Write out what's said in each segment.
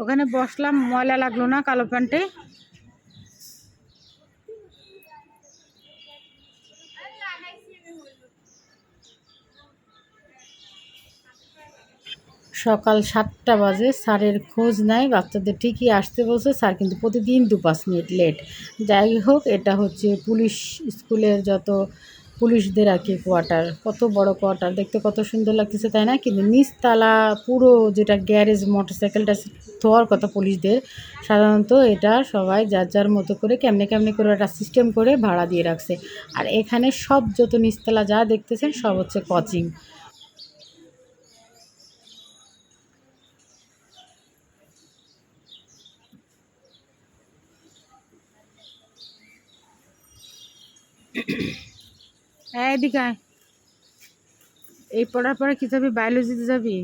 ওখানে বসলাম, ময়লা লাগল না কালো প্যান্টে। সকাল সাতটা বাজে, স্যারের খোঁজ নাই, বাচ্চাদের ঠিকই আসতে বলছে, স্যার কিন্তু প্রতিদিন দু পাঁচ মিনিট লেট যাই হোক, এটা হচ্ছে পুলিশ স্কুলের যত পুলিশদের আর কি কোয়ার্টার কত বড় কোয়ার্টার দেখতে কত সুন্দর লাগতেছে, তাই না? কিন্তু নিচতলা পুরো যেটা গ্যারেজ মোটরসাইকেলটা ধোয়ার কথা পুলিশদের। সাধারণত এটা সবাই যার যার মতো করে কেমনে কেমনে করে একটা সিস্টেম করে ভাড়া দিয়ে রাখছে। আর এখানে সব যত নিচতলা যা দেখতেছেন, সব হচ্ছে কোচিং হ্যাঁ এদিকে এই পড়ার পরে কি যাবি? বায়োলজিতে যাবি?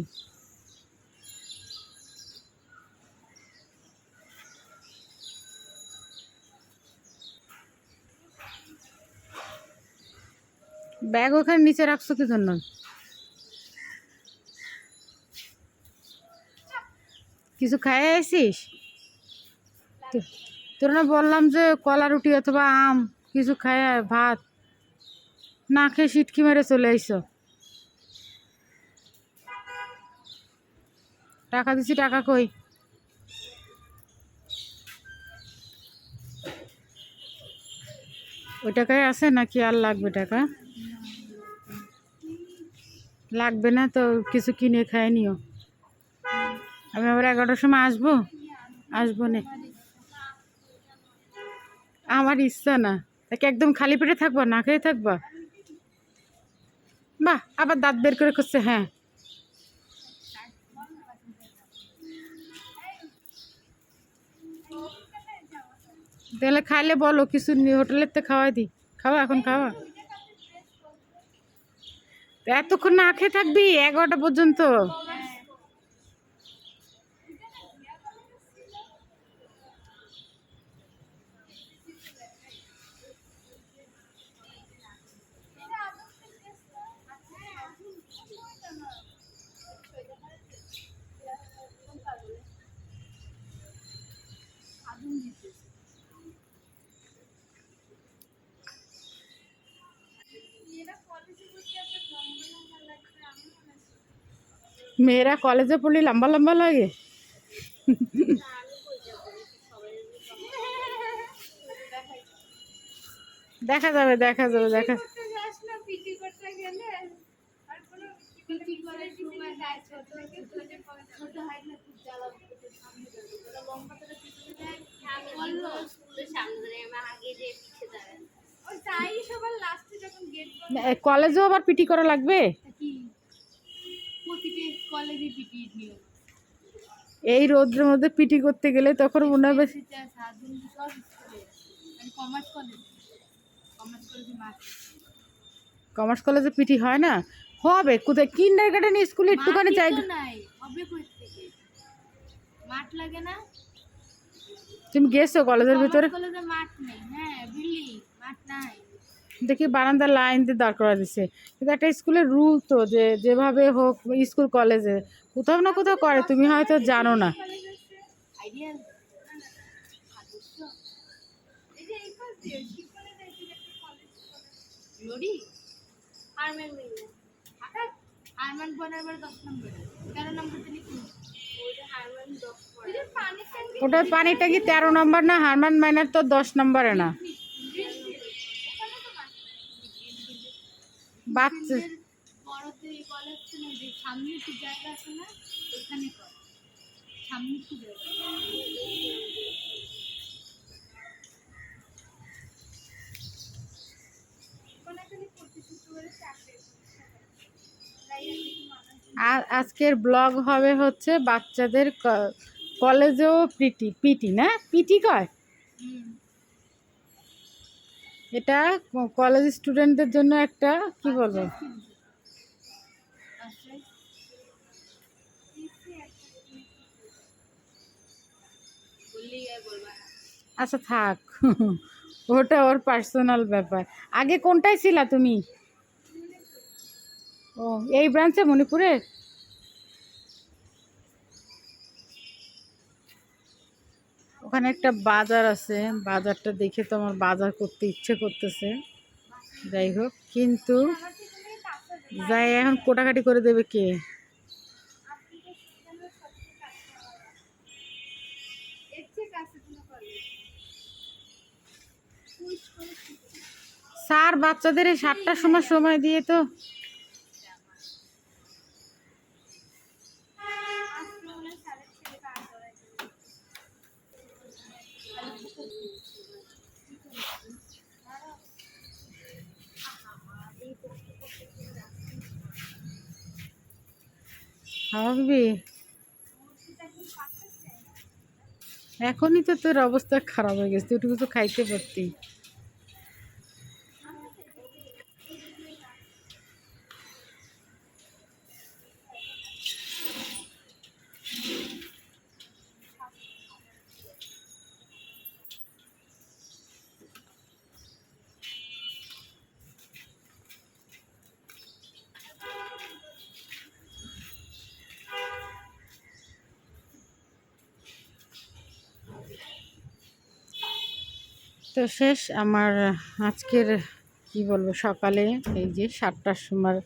ব্যাগ ওখানে নিচে রাখছো কি জন্য? কিছু খাই আসিস তোর না বললাম যে কলা রুটি অথবা আম, কিছু খায় ভাত। না খেয়ে সিটকি মেরে চলে আইসো। টাকা দিছি, টাকা কই? ওই টাকায় আছে নাকি আর লাগবে টাকা? লাগবে না তো কিছু কিনে খাই নিও। আমি আবার এগারোটার সময় আসব? আসব না। আমার ইচ্ছা না। একদম খালি পেটে থাকবা, না খেয়ে থাকবা? বাহ আবার দাঁত বের করে করছে হ্যাঁ। তাহলে খাইলে বলো, কিছু হোটেলের তো খাওয়াই দি। খাওয়া, এখন খাওয়া? এতক্ষণ না খেয়ে থাকবি, এগারোটা পর্যন্ত। মেয়েরা কলেজে পড়লে লম্বা লম্বা লাগে? দেখা যাবে দেখা যাবে দেখা কলেজেও আবার পিটি করা লাগবে? কলেজে পিটিয়ে নিও এই রোদ্রের মধ্যে পিটি করতে গেলে তখন মনে হবে স্কুলে। কমার্স কলেজে। পিটি হয় না? হবে কোথায়? কিন্ডার গার্ডেন স্কুলে একটুখানি জায়গা মাঠ লাগে না? তুমি গেছো কলেজের ভিতরে? কলেজে মাঠ নেই হ্যাঁ বিল্ডিং মাঠ নাই। দেখি বারান্দার লাইন দিয়ে দাঁড় করা দিছে। কিন্তু একটা স্কুলের রুল তো যে, যেভাবে হোক স্কুল, কলেজে, কোথাও না কোথাও করে, তুমি হয়তো জানো না। ট্যাঙ্কি ওটার পানিটা কি তেরো নম্বর না? হারমান মাইনার তো দশ নম্বরে না বাচ্চা বড়তে কলেজ তো না যে সামনে একটু জায়গা আছে না ওখানে কর সামনে একটু আর আজকের ব্লগ হবে হচ্ছে বাচ্চাদের কলেজেও পিটি পিটি না? পিটি কয়? এটা কলেজ স্টুডেন্টদের জন্য একটা, কি বলব? আচ্ছা থাক। ওটা ওর পার্সোনাল ব্যাপার। আগে কোনটায় ছিলা তুমি? ও, এই ব্রাঞ্চে মণিপুরে ওখানে একটা বাজার আছে। বাজারটা দেখে তো আমার বাজার করতে ইচ্ছে করতেছে। যাই হোক, কিন্তু যাই, এখন কোটাকাটি করে দেবে কে? স্যার, বাচ্চাদের এই সাতটার সময় সময় দিয়ে তো হবে এখনই তো তোর অবস্থা খারাপ হয়ে গেছে তুই তো খাইতে পারতি। তো শেষ আমার আজকের, কি বলব, সকালে এই যে সাতটার সময়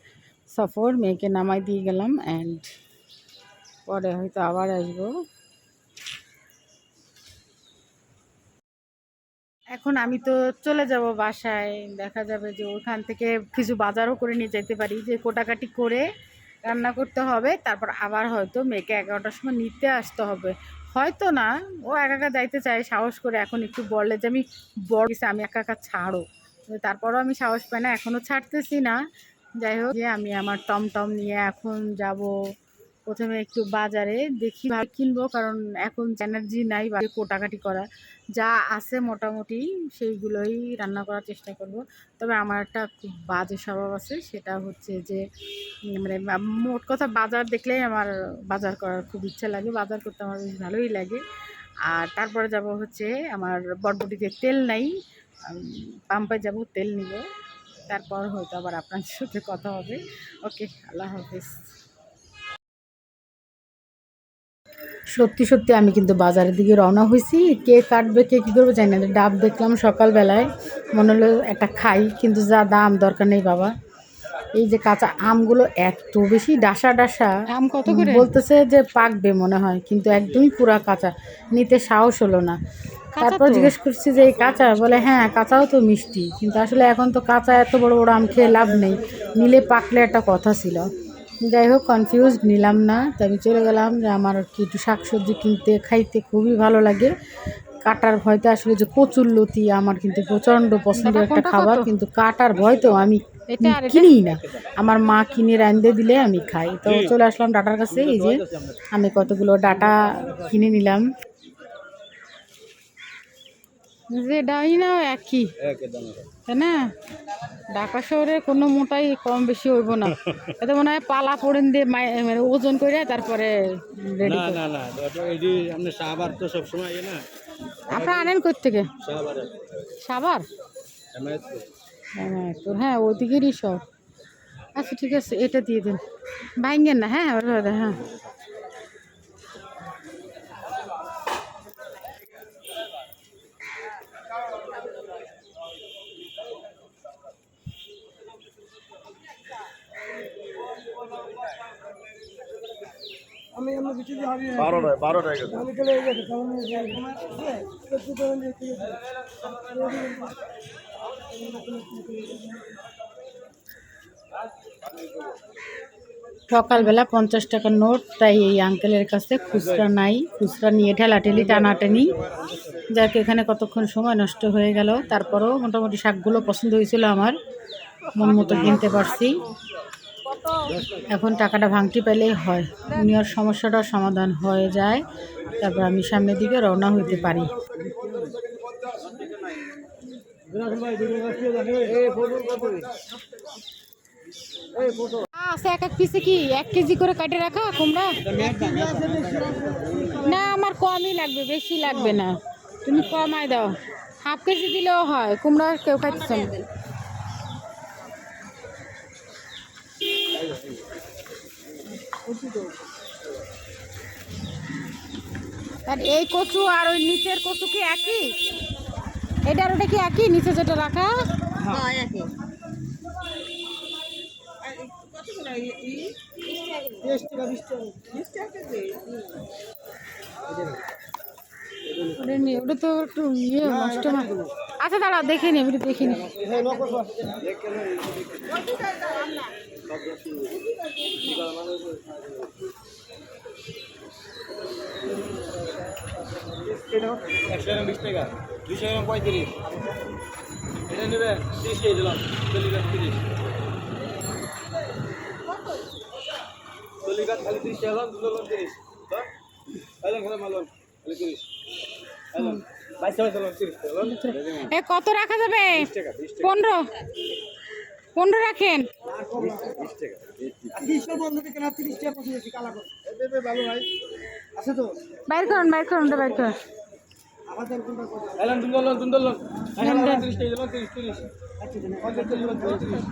সফর, মেয়েকে নামাই দিয়ে গেলাম অ্যান্ড পরে হয়তো আবার আসব। এখন আমি তো চলে যাব বাসায়, দেখা যাবে যে ওখান থেকে কিছু বাজারও করে নিয়ে যেতে পারি, যে কোটাকাটি করে রান্না করতে হবে, তারপর আবার হয়তো মেয়েকে এগারোটার সময় নিতে আসতে হবে। হয়তো না, ও একা একা যাইতে চায়, সাহস করে এখন একটু বললে যে আমি বড় আমি একা একা ছাড়ো। তারপরও আমি সাহস পাই না এখনও ছাড়তেছি না। যাই হোক, যে আমি আমার টমটম নিয়ে এখন যাব। প্রথমে একটু বাজারে দেখি ভাবে কিনবো, কারণ এখন এনার্জি নাই বা কোটাকাটি করা। যা আছে মোটামুটি সেইগুলোই রান্না করার চেষ্টা করব। তবে আমার একটা খুব বাজে স্বভাব আছে, সেটা হচ্ছে যে মানে মোট কথা বাজার দেখলেই আমার বাজার করার খুব ইচ্ছা লাগে, বাজার করতে আমার বেশ ভালোই লাগে। আর তারপরে যাব হচ্ছে আমার বটবটিতে তেল নাই পাম্পে যাব, তেল নিব। তারপর হয়তো আবার আপনার সাথে কথা হবে। ওকে, আল্লাহ হাফিজ। সত্যি সত্যি আমি কিন্তু বাজারের দিকে রওনা হয়েছি। কে কাটবে কে কী করবে জানি না। ডাব দেখলাম সকালবেলায়। মনে হলো একটা খাই কিন্তু যা দাম দরকার নেই বাবা। এই যে কাঁচা আমগুলো এত বেশি ডাসা ডাসা। আম কত করে? বলতেছে যে পাকবে মনে হয় কিন্তু একদমই পুরা কাঁচা। নিতে সাহস হলো না। তারপর জিজ্ঞেস করছি যে এই কাঁচা? বলে হ্যাঁ কাঁচাও তো মিষ্টি। কিন্তু আসলে এখন তো কাঁচা এত বড় বড় আম খেয়ে লাভ নেই। নিলে পাকলে একটা কথা ছিল। যাই হোক কনফিউজ নিলাম না। তো আমি চলে গেলাম যে আমার কি একটু শাকসবজি কিনতে খাইতে খুবই ভালো লাগে। কাটার ভয়তে আসলে যে কচুর লতি আমার কিন্তু প্রচণ্ড পছন্দের একটা খাবার কিন্তু কাটার ভয় তো আমি কিনি না। আমার মা কিনে রান্ধে দিলে আমি খাই। তো চলে আসলাম ডাটার কাছে এই যে আমি কতগুলো ডাটা কিনে নিলাম। যে ডাই না একই তাই না? ঢাকা শহরে কোনো মোটাই কম বেশি হইব না। এতে মনে হয় পালা পড়েন দিয়ে মানে ওজন করে তারপরে রেডি না না না ওটা এটি আপনি সাহাবার তো সবসময় ইয়ে না। আপনারা আনেন থেকে সাহাবার সাবার? তো হ্যাঁ ওদিকেরই সব। আচ্ছা ঠিক আছে এটা দিয়ে দিন। ভাঙ্গেন না হ্যাঁ হ্যাঁ। বারোটায় বারোটায় গেছে। সকালবেলা পঞ্চাশ টাকার নোট তাই এই আঙ্কেলের কাছে খুচরা নাই। খুচরা নিয়ে ঠেলাঠেলি টানাটানি। যাক এখানে কতক্ষণ সময় নষ্ট হয়ে গেল। তারপরেও মোটামুটি শাকগুলো পছন্দ হয়েছিল আমার। মন মতো কিনতে পারছি। এখন টাকাটা ভাঙটি পেলেই হয়। উনি আর সমস্যাটার সমাধান হয়ে যায়। তারপর আমি সামনের দিকে রওনা হইতে পারি। এক এক পিসে কি? এক কেজি করে কাটে রাখা কুমড়া? না, আমার কমই লাগবে, বেশি লাগবে না। তুমি কমায় দাও। হাফ কেজি দিলেও হয়, কুমড়া কেউ খাইতেছে আর এই কচু আর ওই নিচের কচু কি একই? এটার ওটা কি একই? নিচে যেটা রাখা? ওটা তো একটু ইয়ে আচ্ছা দাঁড়া দেখে নি ওটা দেখে নি। একশো গ্রাম বিশ টাকা দুশো গ্রাম পঁয়ত্রিশ এটা নেবে তিরিশ কেজি দিলাম চল্লিশ গ্রাম তিরিশ খালি তিরিশ দুটো তিরিশ তিরিশ কত রাখা যাবে? পনেরো। পনেরো রাখেন। বাইর করুন বাইর করুন বাইর করুন।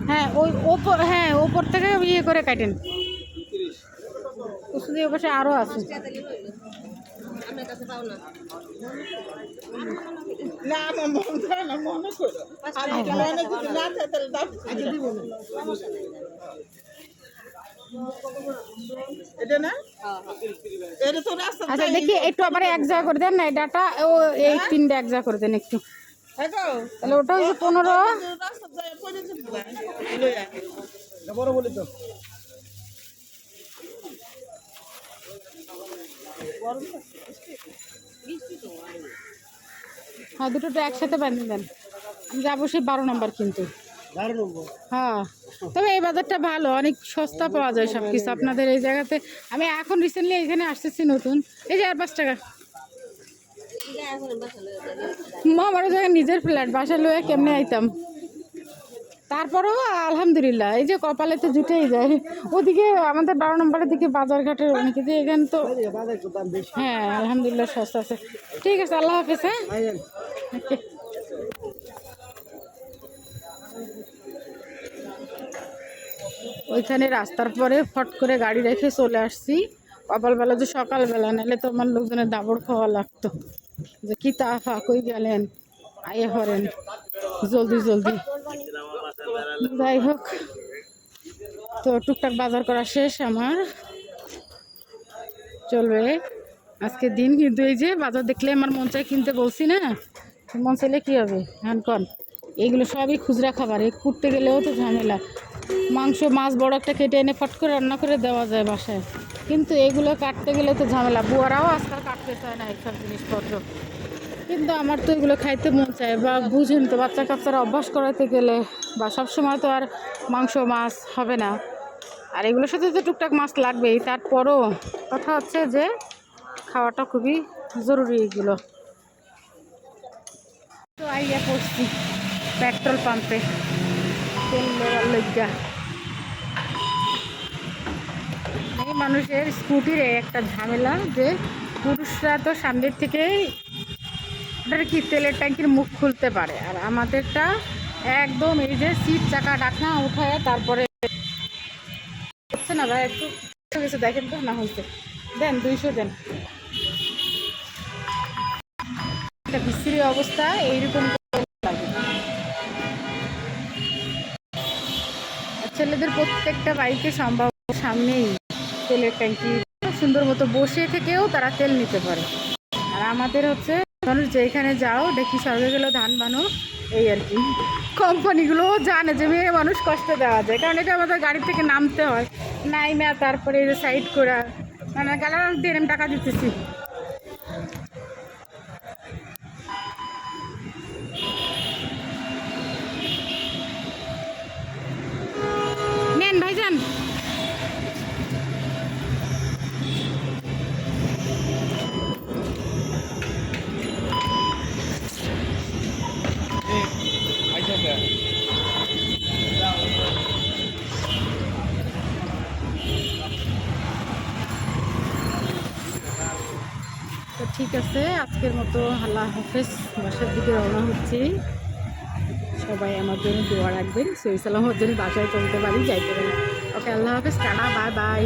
হ্যাঁ ওই ওপর হ্যাঁ ওপর থেকে ইয়ে করে কাটেন। পাশে আরও আছে। না। আমার মন করে না মনে করো। আর কেলানে যদি না থাকে তাহলে দাও। আচ্ছা দিব না এটা না? এটা তো রাস্তা আচ্ছা দেখি একটু আবার এক জায়গা করে দেন না এই ডাটা ও এই তিনটা এক জায়গা করে দেন একটু। হ্যাঁ তাহলে ওটা হচ্ছে পনেরো। বলি তো। হ্যাঁ দুটো তো একসাথে বানিয়ে দেন। আমি যাব সেই বারো নম্বর কিন্তু। হ্যাঁ তবে এই বাজারটা ভালো অনেক সস্তা পাওয়া যায় সব কিছু আপনাদের এই জায়গাতে। আমি এখন রিসেন্টলি এখানে আসতেছি নতুন। এই যে আর পাঁচ টাকা। মা আমারও যখন নিজের ফ্ল্যাট বাসা লয়ে কেমনে আইতাম? তারপরেও আলহামদুলিল্লাহ, এই যে কপালে তো জুটেই যায়। ওদিকে আমাদের বারো নম্বরের দিকে বাজারঘাটের অনেকে যে এখানে তো তো হ্যাঁ আলহামদুলিল্লাহ সস্তা আছে। ঠিক আছে, আল্লাহ হাফেজ হ্যাঁ. ওইখানে রাস্তার পরে ফট করে গাড়ি রেখে চলে আসছি। কপালবেলা যে সকালবেলা, নাহলে তো আমার লোকজনের দাবড় খাওয়া লাগতো। যে কি তাফা কই গেলেন? আয়ে হরেন, জলদি জলদি। যাই হোক তো টুকটাক বাজার করা শেষ আমার। চলবে। আজকে দিন কিন্তু এই যে বাজার দেখলে আমার মন চাই কিনতে বলছি না মন চাইলে কী হবে? হ্যান কন। এইগুলো সবই খুচরা খাবার, এই কুটতে গেলেও তো ঝামেলা। মাংস, মাছ বড় একটা কেটে এনে ফট করে রান্না করে দেওয়া যায় বাসায়। কিন্তু এগুলো কাটতে গেলে তো ঝামেলা। বুয়ারাও আজকাল কাটতে চায় না এইসব জিনিসপত্র। কিন্তু আমার তো এগুলো খাইতে মন চায় বা বুঝেন তো, বাচ্চা কাচ্চারা অভ্যাস করাতে গেলে বা সব সময় তো আর মাংস, মাছ হবে না। আর এগুলোর সাথে তো টুকটাক মাছ লাগবেই। তারপরও কথা হচ্ছে যে খাওয়াটা খুবই জরুরি এগুলো। তো আইয়া পড়ছি পেট্রোল পাম্পে। তেল লজ্জা এই মানুষের স্কুটির একটা ঝামেলা যে পুরুষরা তো সামনের থেকেই ওটার কি তেলের ট্যাঙ্কির মুখ খুলতে পারে? আর আমাদেরটা একদম এই যে সিট চাকা ডাকনা উঠায় তারপরে হচ্ছে না ভাই, একটু দেখেন তো না হয়েছে। দেন, দুইশো দেন। একটা বিশ্রী অবস্থা, এইরকম ছেলেদের প্রত্যেকটা বাইকে সম্ভব সামনেই তেলের ট্যাঙ্কি। সুন্দর মতো বসে থেকেও তারা তেল নিতে পারে। আর আমাদের হচ্ছে মানুষ যেখানে যাও, দেখি স্বর্গে গেলেও ধান বানো। এই আর কি। কোম্পানিগুলো জানে যে মেয়ে মানুষ কষ্ট দেওয়া যায়, কারণ এটা আমাদের গাড়ি থেকে নামতে হয়। নাইমা তারপরে সাইড করা। মানে গালার দিয়ে টাকা দিতেছি। আজকের মতো আল্লাহ হাফেজ, বাসার দিকে রওনা হচ্ছি। সবাই আমার জন্য দোয়া রাখবেন। সই সালামত জন্য বাসায় চলতে পারি, যাইতে পারি। ওকে, আল্লাহ হাফেজ টানা বাই বাই